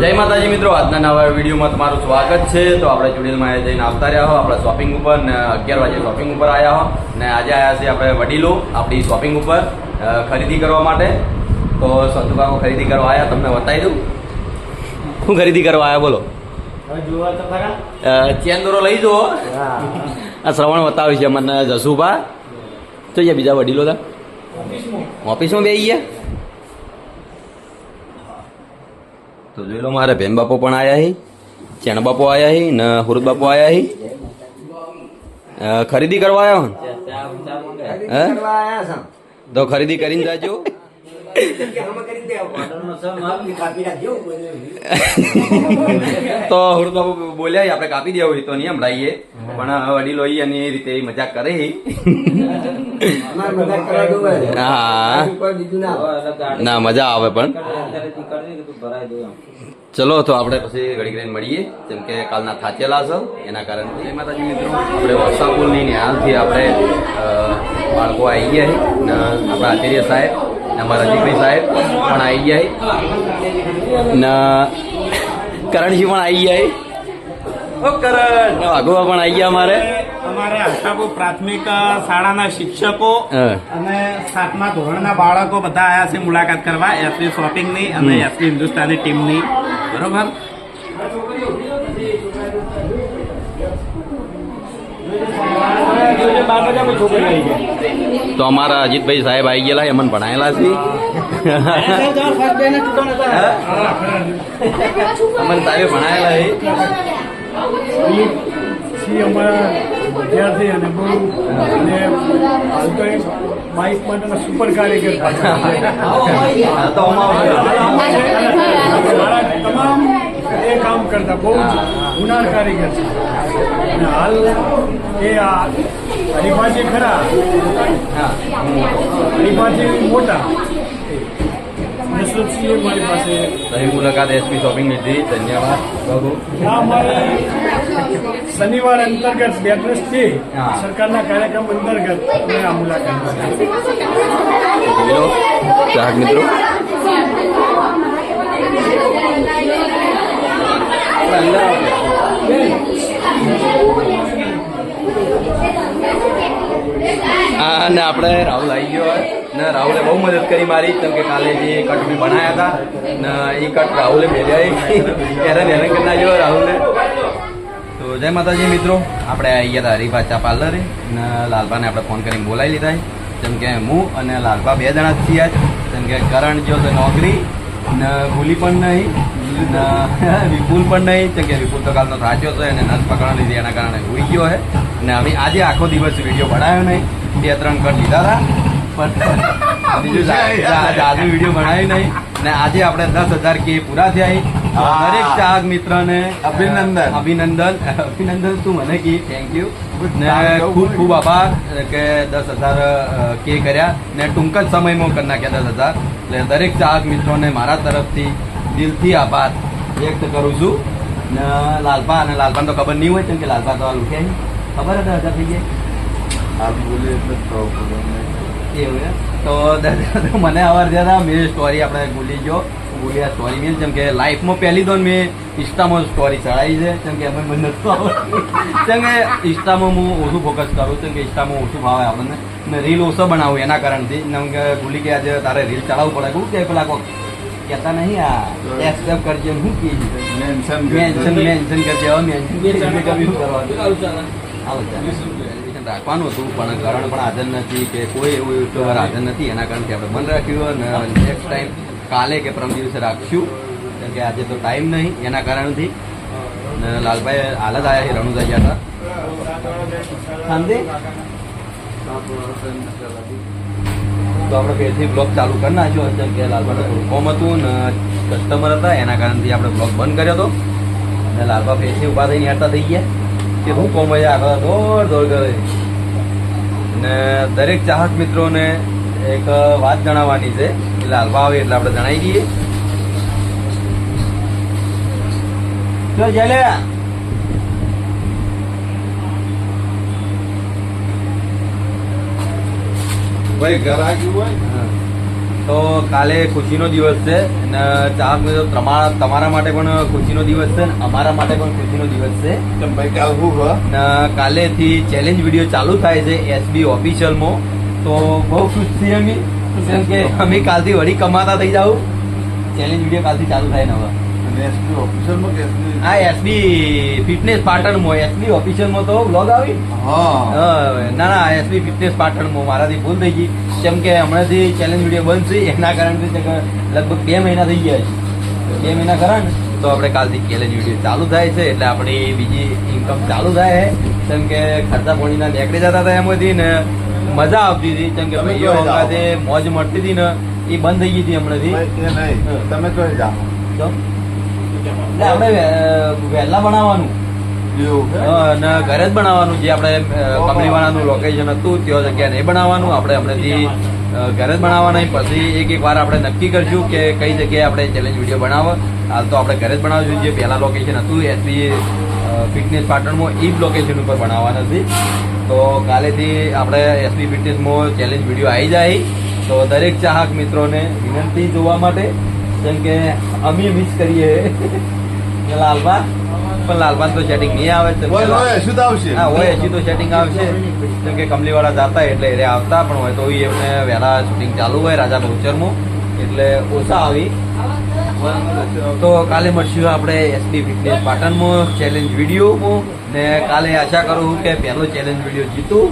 જય માતાજી મિત્રો આજના નવા વિડીયોમાં તમારું સ્વાગત છે. તો આપણે ચુડીલમાં જઈને આવતા રહ્યા હો આપણે શોપિંગ ઉપર ને અગિયાર વાગે શોપિંગ ઉપર આવ્યા હો. ને આજે આવ્યા છે આપણે વડીલો આપણી શોપિંગ ઉપર ખરીદી કરવા માટે. તો સંતુ કાકો ખરીદી કરવા આવ્યા તમને બતાવી દઉં. શું ખરીદી કરવા આવ્યા બોલો. જોવા તો ખરા. અ, ચેન દોરો લઈ જુઓ. આ શ્રવણ બતાવ્યું છે મને જસુભા. તો છે બીજા વડીલો હતા ઓફિસમાં બે ગયા? તો જોઈ લો મારે ભેમ બાપો પણ આયા હી ચેણ બાપો આયા હી ને હુરદ બાપો આયા હી. ખરીદી કરવા આવ્યા હે? તો ખરીદી કરીને જાજો. તો હુરત બાપુ બોલ્યા આપણે કાપી દેવું હોય તો નહીં હમણાં પણ વડીલો અને એ રીતે મજાક કરે ના, મજા આવે પણ. ચલો, તો આપણે પછી ઘડી ઘડી મળીએ. જેમ કે કાલના થાચેલા છે. એના કારણે. જય માતાજી મિત્રો. આપણે વસાપુરની નિહાલથી આપણે બાળકો આવી ગયા આપણા આચાર્ય સાહેબ અમારા દીકરી સાહેબ પણ આવી ગયા ને કરણજી પણ આવી જાય છે. ઓ કરણ! ને પણ આવી ગયા અમારે. અમારે આશાપુર પ્રાથમિક શાળાના શિક્ષકો અને સાતમા ધોરણના બાળકો બધા આવ્યા છે મુલાકાત કરવા એસબી શોપિંગની અને એસબી હિન્દુસ્તાની ટીમની. બરોબર? તો અમારા અજીતભાઈ સાહેબ આવી ગયેલા છે, અમને ભણાયેલા છે. અમને સાહેબ ભણાયેલા છે. તમામ એ કામ કરતા બહુ જ હુનાર કારીગર છે. હાલ એ આ હરિભાજી ખરા? હા. હરિભાજી મોટા? મારી પાસે તમે મુલાકાત એસપી શોપિંગ લીધી. ધન્યવાદ. બાબુ હા અમારે શનિવાર અંતર્ગત બે દિવસથી હા. સરકારના કાર્યક્રમ અંતર્ગત અમે આ મુલાકાત ચાહક મિત્રો. હા અને આપણે રાહુલ આવી ગયો ને રાહુલે બહુ મદદ કરી મારી, કેમ કે કાલે જે કટ મેં બનાવ્યા હતા, ને એ કટ રાહુલે ભેર્યા હેરાન હેરાન કરી નાખ્યો રાહુલને. તો જય માતાજી મિત્રો. આપણે આવી ગયા હતા હરિભા પાર્લરે ને લાલભાને આપણે ફોન કરીને બોલાવી લીધા જેમ કે હું અને લાલભા બે જણા જ છીએ જેમ કે કરણ જો તો નોકરી, ને ભૂલી પણ નહીં, ને વિપુલ પણ નહીં. કેમ કે વિપુલ તો કાલનો થાચ્યો છે અને નસ પકડવા લીધી, એના કારણે હોઈ ગયો છે. ને હવે આજે આખો દિવસ વીડિયો બનાવ્યો નહીં. બે ત્રણ કટ લીધા હતા. પણ બીજું જા- જા- જાદુ વીડિયો બનાવ્યો નહીં. અને આજે આપણે દસ હજાર કે પૂરા થયા દરેક ચાહક મિત્રને અભિનંદન. અભિનંદન. અભિનંદન તું મને કી? થેન્ક યુ ને ખૂબ ખૂબ આભાર કે દસ હજાર કે કર્યા. ને ટૂંક જ સમયમાં કરી નાખ્યા દસ હજાર. એટલે દરેક ચાહક મિત્રોને મારા તરફથી દિલથી આભાર વ્યક્ત કરું છું. ને લાલપા અને લાલપાને તો ખબર નહીં હોય કેમ કે લાલપા તો આ નહીં. ખબર હતા દાદા થઈ જાય આપ બોલે એટલે જ ખબર પડે અમને. એવું એમ? તો દાદા મને અવાર જરા મેં સ્ટોરી આપણે ભૂલી ગયો. ભૂલી આ સ્ટોરી મેં જેમ કે લાઈફમાં પહેલી દોન મેં ઇન્સ્ટામાં સ્ટોરી ચડાવી છે. જેમ કે અમે મને નથી જેમ કે ઇન્સ્ટામાં હું ઓછું ફોકસ કરું છું કે ઇન્સ્ટામાં ઓછું ભાવે આપણને. ને રીલ ઓછો બનાવું એના કારણથી. જેમ કે ભૂલી ગયા આજે તારે રીલ ચડાવવું પડે. શું કે પેલા કોક કહેતા નહીં આ એક્સેપ્ટ કરજે હું કીધું મેન્શન મેન્શન કરી મેન્શન કરજે હવે મેન્શન કરવાનું. રાખવાનું હતું, પણ કારણ પણ હાજર નથી કે કોઈ એવું યુટ્યુબર હાજર નથી, એના કારણથી આપણે બંધ રાખ્યું અને નેક્સ્ટ ટાઈમ કાલે કે પરમ દિવસે રાખશું. કેમ કે આજે તો ટાઈમ નહીં, એના કારણથી. લાલભાઈ હાલત આવ્યા છે, રણુજા ગયા હતા. શાંતિ તો આપણે ફેરથી બ્લોગ ચાલુ કરી નાખ્યો, જેમ કે લાલભાઈ થોડું કોમ હતું ને કસ્ટમર હતા, એના કારણથી આપણે બ્લોગ બંધ કર્યો હતો. અને લાલબા ફેરથી ઊભા થઈને હેરતા થઈ ગયા. કે હું કોમ છે આગળ દોડ દોડ કરે. ને દરેક ચાહક મિત્રોને એક વાત જણાવવાની છે. એટલે લાલબા આવે એટલે આપણે જણાવી દઈએ. જો જલે ભાઈ ઘર આવ્યું હોય. તો કાલે ખુશીનો દિવસ છે અને ચાહક મિત્રો તમારા તમારા માટે પણ ખુશીનો દિવસ છે અને અમારા માટે પણ ખુશીનો દિવસ છે. કેમ ભાઈ કાલ હું કાલેથી ચેલેન્જ વીડિયો ચાલુ થાય છે એસબી ઓફિશિયલમાં તો બહુ ખુશ છીએ અમે. કેમ કે અમે કાલથી વળી કમાતા થઈ જાવ ચેલેન્જ વીડિયો કાલથી ચાલુ થાય ને હવે. અને એસપી ઓફિસરમાં કે SB? આ એસબી ફિટનેસ પાટણમાં. એસબી ઓફિશિયલમાં તો બ્લોગ આવી. ના ના એસબી ફિટનેસ પાટણમાં. મારાથી ભૂલ થઈ ગઈ. કેમ કે હમણાંથી ચેલેન્જ વીડિયો બંધ છે એના કારણથી લગભગ બે મહિના થઈ ગયા છે. બે મહિના ખરા ને? તો આપણે કાલથી ચેલેન્જ વીડિયો ચાલુ થાય છે. એટલે આપણી બીજી ઇન્કમ ચાલુ થાય છે. કેમ કે ખર્ચા પાણીના નીકળી જતા હતા એમાંથી ને મજા આવતી હતી. કેમ કે ભાઈઓ વખતે મોજ મળતી હતી ને એ બંધ થઈ ગઈ હતી હમણાંથી. તમે તો જાઓ. એટલે આપણે વહેલા બનાવવાનું. અને ઘરે જ બનાવવાનું જે આપણે કમલીવાળાનું લોકેશન હતું ત્યાં જગ્યા નહીં બનાવવાનું. આપણે હમણાંથી ઘરે જ બનાવવાના પછી એક એક વાર આપણે નક્કી કરશું કે કઈ જગ્યાએ આપણે ચેલેન્જ વીડિયો બનાવો હાલ તો આપણે ઘરે જ બનાવશું જે પહેલાં લોકેશન હતું એસબી ફિટનેસ પાટણમાં એ જ લોકેશન ઉપર બનાવવાના છે. તો કાલેથી આપણે એસબી ફિટનેસમાં ચેલેન્જ વીડિયો આવી જાય. તો દરેક ચાહક મિત્રોને વિનંતી જોવા માટે જેમ કે અમે મિસ કરીએ. કે લાલબા પણ લાલબાન તો સેટિંગ નહીં આવે તો હા હોય હજી તો સેટિંગ આવશે. જેમ કે કમલીવાળા જાતા એટલે એ આવતા પણ હોય તો એમને વહેલા શૂટિંગ ચાલુ હોય રાજા બહુચરમાં એટલે ઓછા આવી. તો કાલે મળશું આપણે એસપી ફિટનેસ પાટણમાં ચેલેન્જ વિડીયોમાં. ને કાલે આશા કરું કે પહેલો ચેલેન્જ વીડિયો જીતું.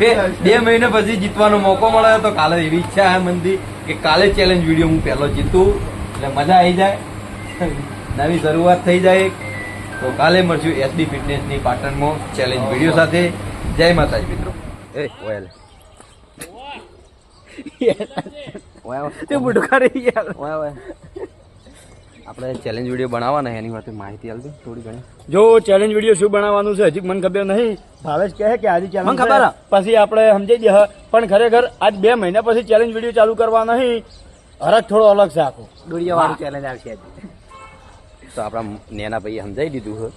કેમ બે મહિના પછી જીતવાનો મોકો મળે તો કાલે એવી ઈચ્છા હે મનથી કે કાલે ચેલેન્જ વીડિયો હું પહેલો જીતું. એટલે મજા આવી જાય. નવી શરૂઆત થઈ જાય. તો કાલે મળશું એસડી ફિટનેસની પાટણમાં ચેલેન્જ વીડિયો સાથે. જય માતાજી મિત્રો. એ ઓયલ આપણે ચેલેન્જ વીડિયો બનાવવાના એની માટે માહિતી આપજો થોડી ઘણી. જો ચેલેન્જ વીડિયો શું બનાવવાનું છે હજી મને ખબર નહીં. ભાવેશ કહે કે આજે ચેલેન્જ ખબર પછી આપણે સમજી દે પણ ખરેખર આજ બે મહિના પછી ચેલેન્જ વીડિયો ચાલુ કરવા નહીં. હરક થોડો અલગ છે આખો. દોડિયાવાળું ચેલેન્જ આવશે તો આપણા નેના ભાઈએ સમજાવી દીધું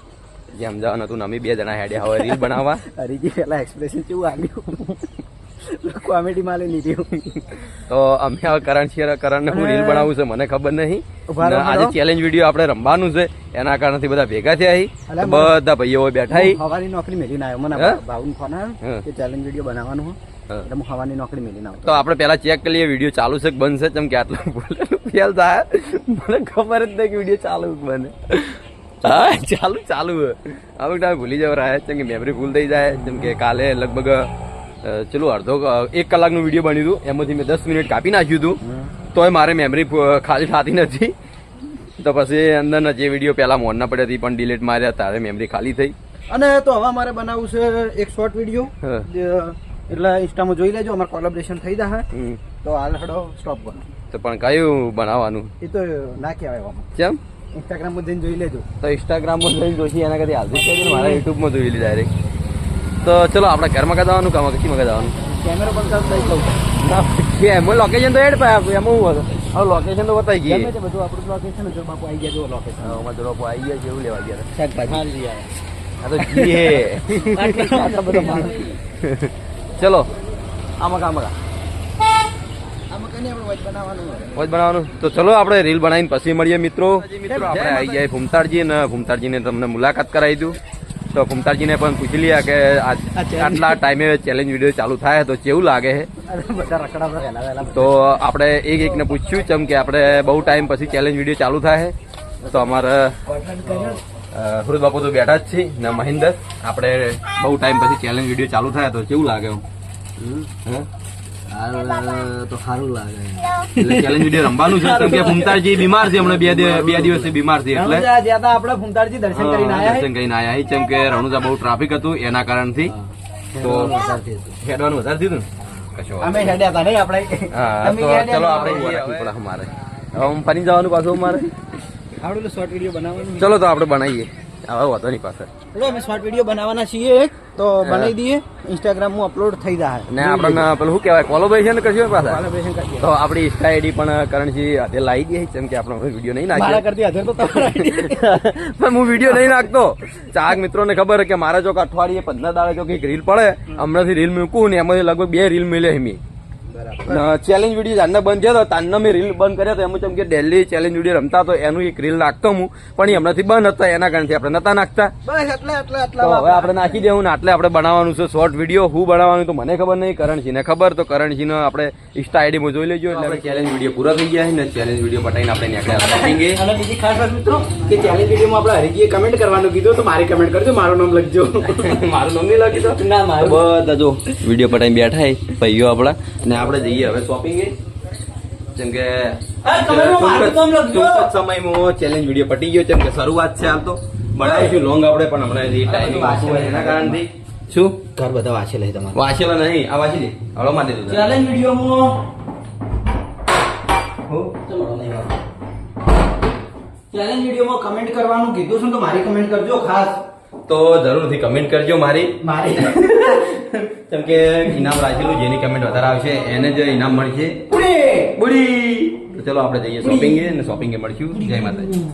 છે જે સમજાવવાનું હતું અમે બે જણા હેડ્યા હવે રીલ બનાવવા. હરીજી પેલા એક્સપ્રેશન કેવું આવ્યું? કોમેડી માલે લીધી. તો અમે હવે કરણ છીએ કરણ ને હું રીલ બનાવું છે મને ખબર નહીં. આજે ચેલેન્જ વીડિયો આપણે રમવાનું છે એના કારણથી બધા ભેગા થયા બધા ભાઈઓ બેઠા હવાની નોકરી મેળીને આવ્યો. મને? ભાવનું ફોન આવ્યો કે ચેલેન્જ વીડિયો બનાવવાનું એટલે હું હવાની નોકરી મેળીને આવતો તો આપણે પેલા ચેક કરી લઈએ વીડિયો ચાલુ છે કે બંધ છે કેમ કે આટલું બોલેલું. ફેલ થાય? મને ખબર જ નહીં કે વીડિયો ચાલુ બને હા ચાલુ ચાલુ. હવે ટાઈમે ભૂલી જવા રહ્યા કેમ કે મેમરી ફૂલ થઈ જાય. જેમ કે કાલે લગભગ ચલો અડધો એક કલાકનું વીડિયો બન્યું હતું. એમાંથી મેં દસ મિનિટ કાપી નાખ્યું હતું. તોય મારે મેમરી ખાલી થતી નથી. તો પછી અંદરના જે વીડિયો પહેલા મોરના પડ્યા હતી પણ ડિલીટ માર્યા. તારે મેમરી ખાલી થઈ. અને તો હવે મારે બનાવવું છે એક શોર્ટ વીડિયો. એટલે ઇન્સ્ટામાં જોઈ લેજો. અમારે કોલેબ્રેશન થઈ જશે તો હાલ હડો સ્ટોપ કરો. તો પણ કયું બનાવવાનું? એ તો ના કહેવાય કેમ? ઇન્સ્ટાગ્રામમાં જઈને જોઈ લેજો. તો ઇન્સ્ટાગ્રામમાં જઈને જોશી એના કરતી હાલતી છે મારા યુટ્યુબમાં યુટ્યુબમાં જોઈ લીધા ડાયરેક્ટ તો ચલો આપણે ઘરમાં જવાનું કામ કશી મગા જવાનું? કેમેરો પણ ચાલુ થઈ ગયું. ના કે લોકેશન તો એડ પાય એમ એમાં હું હતો? હવે લોકેશન તો બતાવી ગઈ બધું? આપણું લોકેશન જો બાપુ આવી ગયા જો લોકેશન અમારા તો બાપુ આવી ગયા જેવું લેવા ગયા શાકભાજી. આ તો જીએ ચલો. આમાં કામ મગા આમાં કઈ નહીં આપણે વચ બનાવવાનું તો ચલો આપણે રીલ બનાવીને પછી મળીએ મિત્રો. મિત્રો આપણે આવી જાય ભૂમતાળજી ને ભૂમતાળજીને તમને મુલાકાત કરાવી દઉં. તો ભૂમતાળજીને પણ પૂછી લઈએ કે આટલા ટાઈમે ચેલેન્જ વીડિયો ચાલુ થાય તો કેવું લાગે છે તો આપણે એક એકને પૂછ્યું ચમ કે આપણે બહુ ટાઈમ પછી ચેલેન્જ વીડિયો ચાલુ થાય તો અમારે હૃદ બાપુ તો બેઠા જ છે ને મહિન્દર. આપણે બહુ ટાઈમ પછી ચેલેન્જ વીડિયો ચાલુ થાય તો કેવું લાગે હું હે? તો સારું લાગે. એટલે ચેલેન્જ વીડિયો રમવાનું છે. કેમ કે બીમાર છે હમણાં બે બે દિવસથી બીમાર છે એટલે. આપણે ફૂમતાળજી દર્શન કરીને આયા દર્શન કરીને આયા કેમ કે રણુજા બહુ ટ્રાફિક હતું એના કારણથી. તો હેડવાનું વધારે થયું ને? કશો અમે હેડ્યા હતા નહીં આપણે. હા તો ચલો આપણે પડે અમારે. ફરી જવાનું પાછું અમારે? આવડું શોર્ટ વીડિયો બનાવવાનું. ચલો તો આપણે બનાવીએ. હવે વાંધો નહીં પાસે ચલો અમે શોર્ટ વીડિયો બનાવવાના છીએ તો બનાવી દઈએ. ઇન્સ્ટાગ્રામમાં અપલોડ થઈ જાય. ને આપણને પેલું શું કહેવાય? કોલોબરેશન કરશું પાછા? તો આપણી ઇન્સ્ટા આઈડી પણ કરણજી હાથે લાવી દઈએ જેમ કે આપણો વીડિયો નહીં મારા નાખ્યો કરતી હજાર તો પણ હું વીડિયો નહીં નાખતો. ચાક મિત્રોને ખબર છે કે મારા જો અઠવાડિયે પંદર દાડે જો કંઈક રીલ પડે. હમણાંથી રીલ મૂકું ને એમાંથી લગભગ બે રીલ મળે એમી ચેલેન્જ વીડિયો જાનને બંધ થયો તો તાનનો મેં રીલ બંધ કર્યો તો એમ જેમ કે ડેલી ચેલેન્જ વીડિયો રમતા તો એનું એક રીલ નાખતો હું પણ એ હમણાંથી બંધ હતા એના કારણથી આપણે નતા નાખતા. બસ એટલે એટલે તો એટલે હવે આપણે નાખી દેવું ને આટલે આપણે બનાવવાનું છે શોર્ટ વીડિયો હું બનાવવાનું તો મને ખબર નહીં કરણસિંહને ખબર તો કરણસિંહને આપણે ઇન્સ્ટા આઈડીમાં જોઈ લેજો એટલે આપણે ચેલેન્જ વીડિયો પૂરા થઈ ગયા છે ને ચેલેન્જ વીડિયો પટાઈને આપણે નીકળ્યા શોપિંગે અને બીજી ખાસ વાત મિત્રો કે ચેલેન્જ વિડીયોમાં આપણે હરીજીએ કમેન્ટ કરવાનું કીધું તો મારી કમેન્ટ કરજો મારું નામ લખજો. મારું નામ નહીં લખી દો ના મારું બધા જો વીડિયો પટાઈને બેઠા છે ભાઈઓ આપણા. ને આપણે જઈએ. હવે શોપિંગે જેમ કે જ- જ સમયમાં ચેલેન્જ વીડિયો પટી ગયો જેમ કે શરૂઆત છે હાલ તો. બનાવીશું લોંગ આપણે પણ હમણાં ટાઈમ ઓછું હોય એના કારણથી. શું? ઘર બધા વાંચેલા છે તમારે. વાંચેલા નહીં. આ વાંચી દે હળો દીધું. ચેલેન્જ વિડીયોમાં ચેલેન્જ વિડીયોમાં કમેન્ટ કરવાનું કીધું છું તો મારી કમેન્ટ કરજો ખાસ. તો જરૂરથી કમેન્ટ કરજો મારી. મારી. કેમ કે ઇનામ રાખેલું જેની કમેન્ટ વધારે આવશે એને જ ઇનામ મળશે. બુડી તો ચલો આપણે જઈએ શોપિંગે અને શોપિંગે મળશું. જય માતાજી.